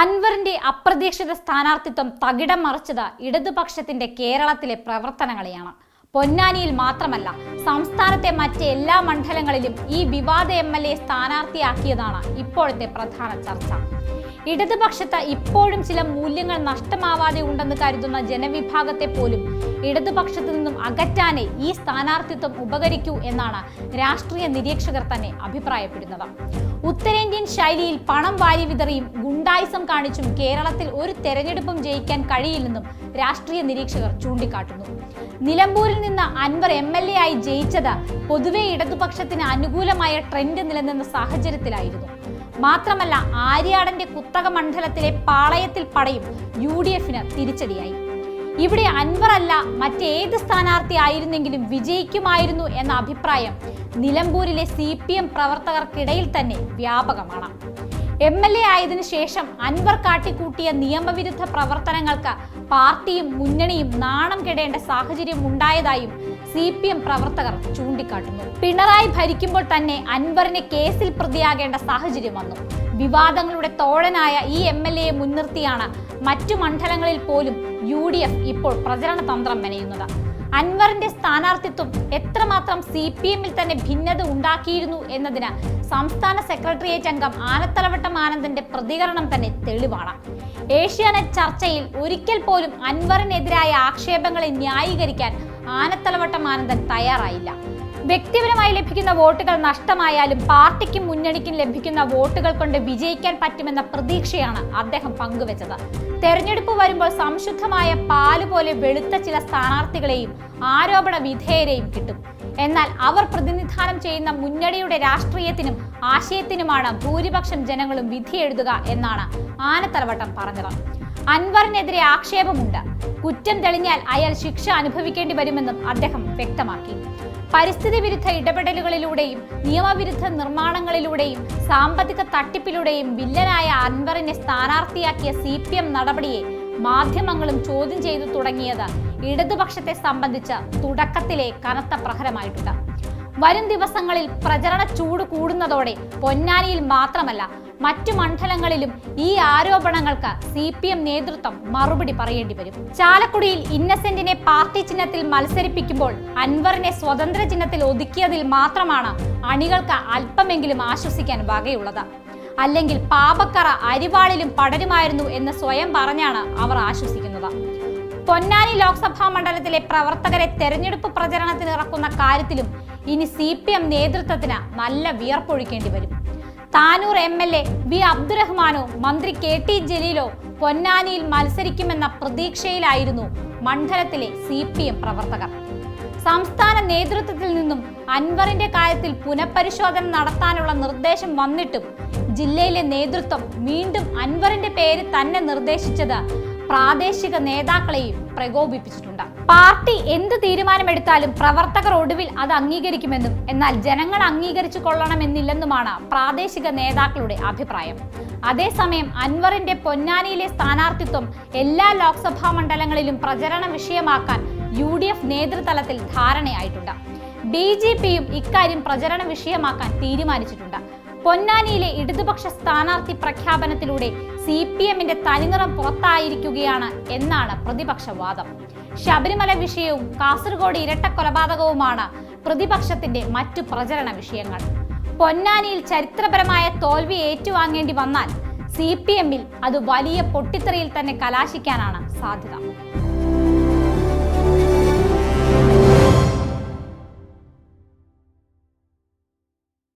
അൻവറിന്റെ അപ്രതീക്ഷിത സ്ഥാനാർത്ഥിത്വം തകിടം മറിച്ചത് ഇടതുപക്ഷത്തിന്റെ കേരളത്തിലെ പ്രവർത്തനങ്ങളെയാണ്. പൊന്നാനിയിൽ മാത്രമല്ല സംസ്ഥാനത്തെ മറ്റ് എല്ലാ മണ്ഡലങ്ങളിലും ഈ വിവാദ എം എൽ എ സ്ഥാനാർത്ഥിയാക്കിയതാണ് ഇപ്പോഴത്തെ പ്രധാന ചർച്ച. ഇടതുപക്ഷത്ത് ഇപ്പോഴും ചില മൂല്യങ്ങൾ നഷ്ടമാവാതെ ഉണ്ടെന്ന് കരുതുന്ന ജനവിഭാഗത്തെ പോലും ഇടതുപക്ഷത്തു നിന്നും അകറ്റാനേ ഈ സ്ഥാനാർത്ഥിത്വം ഉപകരിക്കൂ എന്നാണ് രാഷ്ട്രീയ നിരീക്ഷകർ തന്നെ അഭിപ്രായപ്പെടുന്നത്. ഉത്തരേന്ത്യൻ ശൈലിയിൽ പണം വാരി വിതറിയും ഗുണ്ടായിസം കാണിച്ചും കേരളത്തിൽ ഒരു തെരഞ്ഞെടുപ്പും ജയിക്കാൻ കഴിയില്ലെന്നും രാഷ്ട്രീയ നിരീക്ഷകർ ചൂണ്ടിക്കാട്ടുന്നു. നിലമ്പൂരിൽ നിന്ന് അൻവർ എം എൽ എ ആയി ജയിച്ചത് പൊതുവെ ഇടതുപക്ഷത്തിന് അനുകൂലമായ ട്രെൻഡ് നിലനിന്ന സാഹചര്യത്തിലായിരുന്നു. മാത്രമല്ല ആര്യാടന്റെ കുത്തക മണ്ഡലത്തിലെ പാളയത്തിൽ പടയും യു ഡി എഫിന് തിരിച്ചടിയായി. ഇവിടെ അൻവർ അല്ല മറ്റേത് സ്ഥാനാർത്ഥി ആയിരുന്നെങ്കിലും വിജയിക്കുമായിരുന്നു എന്ന അഭിപ്രായം നിലമ്പൂരിലെ സി പി എം പ്രവർത്തകർക്കിടയിൽ തന്നെ വ്യാപകമാണ്. എം എൽ എ ആയതിനു ശേഷം അൻവർ കാട്ടിക്കൂട്ടിയ നിയമവിരുദ്ധ പ്രവർത്തനങ്ങൾക്ക് പാർട്ടിയും മുന്നണിയും നാണം കെടേണ്ട സാഹചര്യം ഉണ്ടായതായും സി പി എം പ്രവർത്തകർ ചൂണ്ടിക്കാട്ടുന്നു. പിണറായി ഭരിക്കുമ്പോൾ തന്നെ അൻവറിനെ കേസിൽ പ്രതിയാകേണ്ട സാഹചര്യം വന്നു. വിവാദങ്ങളുടെ തോഴനായ ഈ എം എൽ എയെ മുൻനിർത്തിയാണ് മറ്റു മണ്ഡലങ്ങളിൽ പോലും യു ഡി എഫ് ഇപ്പോൾ പ്രചരണ തന്ത്രം മെനയുന്നത്. അൻവറിന്റെ സ്ഥാനാർത്ഥിത്വം എത്രമാത്രം സി പി എമ്മിൽ തന്നെ ഭിന്നത ഉണ്ടാക്കിയിരുന്നു എന്നതിന് സംസ്ഥാന സെക്രട്ടേറിയറ്റ് അംഗം ആനത്തലവട്ടം ആനന്ദന്റെ പ്രതികരണം തന്നെ തെളിവാണ്. ഏഷ്യാനെറ്റ് ചർച്ചയിൽ ഒരിക്കൽ പോലും അൻവറിനെതിരായ ആക്ഷേപങ്ങളെ ന്യായീകരിക്കാൻ ആനത്തലവട്ടം ആനന്ദൻ തയ്യാറായില്ല. വ്യക്തിപരമായി ലഭിക്കുന്ന വോട്ടുകൾ നഷ്ടമായാലും പാർട്ടിക്കും മുന്നണിക്കും ലഭിക്കുന്ന വോട്ടുകൾ കൊണ്ട് വിജയിക്കാൻ പറ്റുമെന്ന പ്രതീക്ഷയാണ് അദ്ദേഹം പങ്കുവച്ചത്. തെരഞ്ഞെടുപ്പ് വരുമ്പോൾ സംശുദ്ധമായ പാൽ പോലെ വെളുത്ത ചില സ്ഥാനാർത്ഥികളെയും ആരോപണ വിധേയരെയും കിട്ടും. എന്നാൽ അവർ പ്രതിനിധാനം ചെയ്യുന്ന മുന്നണിയുടെ രാഷ്ട്രീയത്തിനും ആശയത്തിനുമാണ് ഭൂരിപക്ഷം ജനങ്ങളും വിധി എഴുതുക എന്നാണ് ആനത്തലവട്ടം പറഞ്ഞത്. അൻവറിനെതിരെ ആക്ഷേപമുണ്ട്. കുറ്റം തെളിഞ്ഞാൽ അയാൾ ശിക്ഷ അനുഭവിക്കേണ്ടി വരുമെന്നും അദ്ദേഹം വ്യക്തമാക്കി. പരിസ്ഥിതി വിരുദ്ധ ഇടപെടലുകളിലൂടെയും നിയമവിരുദ്ധ നിർമ്മാണങ്ങളിലൂടെയും സാമ്പത്തിക തട്ടിപ്പിലൂടെയും വില്ലനായ അൻവറിനെ സ്ഥാനാർത്ഥിയാക്കിയ സി പി എം നടപടിയെ മാധ്യമങ്ങളും ചോദ്യം ചെയ്തു തുടങ്ങിയത് ഇടതുപക്ഷത്തെ സംബന്ധിച്ച് തുടക്കത്തിലെ കനത്ത പ്രഹരമായിട്ടുണ്ട്. വരും ദിവസങ്ങളിൽ പ്രചരണ ചൂട് കൂടുന്നതോടെ പൊന്നാനിയിൽ മാത്രമല്ല മറ്റു മണ്ഡലങ്ങളിലും ഈ ആരോപണങ്ങൾക്ക് സി പി എം നേതൃത്വം മറുപടി പറയേണ്ടി വരും. ചാലക്കുടിയിൽ ഇന്നസെന്റിനെ പാർട്ടി ചിഹ്നത്തിൽ മത്സരിപ്പിക്കുമ്പോൾ അൻവറിനെ സ്വതന്ത്ര ചിഹ്നത്തിൽ ഒതുക്കിയതിൽ മാത്രമാണ് അണികൾക്ക് അല്പമെങ്കിലും ആശ്വസിക്കാൻ വകയുള്ളത്. അല്ലെങ്കിൽ പാപക്കറ അരിവാളിലും പടരുമായിരുന്നു എന്ന് സ്വയം പറഞ്ഞാണ് അവർ ആശ്വസിക്കുന്നത്. പൊന്നാനി ലോക്സഭാ മണ്ഡലത്തിലെ പ്രവർത്തകരെ തെരഞ്ഞെടുപ്പ് പ്രചരണത്തിന് ഇറക്കുന്ന കാര്യത്തിലും ഇനി സി പി എം നേതൃത്വത്തിന് നല്ല വിയർപ്പൊഴിക്കേണ്ടി വരും. Tanur M L A V അബ്ദുറഹ്മാനോ മന്ത്രി കെ ടി ജലീലോ പൊന്നാനിയിൽ മത്സരിക്കുമെന്ന പ്രതീക്ഷയിലായിരുന്നു മണ്ഡലത്തിലെ സി പി എം പ്രവർത്തകർ. സംസ്ഥാന നേതൃത്വത്തിൽ നിന്നും അൻവറിന്റെ കാര്യത്തിൽ പുനഃപരിശോധന നടത്താനുള്ള നിർദ്ദേശം വന്നിട്ടും ജില്ലയിലെ നേതൃത്വം വീണ്ടും അൻവറിന്റെ പേര് തന്നെ നിർദ്ദേശിച്ചത് പ്രാദേശിക നേതാക്കളെയും പ്രകോപിപ്പിച്ചിട്ടുണ്ട്. പാർട്ടി എന്ത് തീരുമാനമെടുത്താലും പ്രവർത്തകർ ഒടുവിൽ അത് അംഗീകരിക്കുമെന്നും എന്നാൽ ജനങ്ങൾ അംഗീകരിച്ചു കൊള്ളണമെന്നില്ലെന്നുമാണ് പ്രാദേശിക നേതാക്കളുടെ അഭിപ്രായം. അതേസമയം അൻവറിന്റെ പൊന്നാനിയിലെ സ്ഥാനാർത്ഥിത്വം എല്ലാ ലോക്സഭാ മണ്ഡലങ്ങളിലും പ്രചരണ വിഷയമാക്കാൻ യു ഡി എഫ് നേതൃതലത്തിൽ ധാരണയായിട്ടുണ്ട്. ബി ജെ പിയും ഇക്കാര്യം പ്രചരണ വിഷയമാക്കാൻ തീരുമാനിച്ചിട്ടുണ്ട്. പൊന്നാനിയിലെ ഇടതുപക്ഷ സ്ഥാനാർത്ഥി പ്രഖ്യാപനത്തിലൂടെ സി പി എമ്മിന്റെ തനിനിറം പുറത്തായിരിക്കുകയാണ് എന്നാണ് പ്രതിപക്ഷ വാദം ശബരിമല വിഷയവും കാസർഗോഡ് ഇരട്ട കൊലപാതകവുമാണ് പ്രതിപക്ഷത്തിന്റെ മറ്റു പ്രചരണ വിഷയങ്ങൾ. പൊന്നാനിയിൽ ചരിത്രപരമായ തോൽവി ഏറ്റുവാങ്ങേണ്ടി വന്നാൽ സി പി എമ്മിൽ അത് വലിയ പൊട്ടിത്തെറിയിൽ തന്നെ കലാശിക്കാനാണ് സാധ്യത.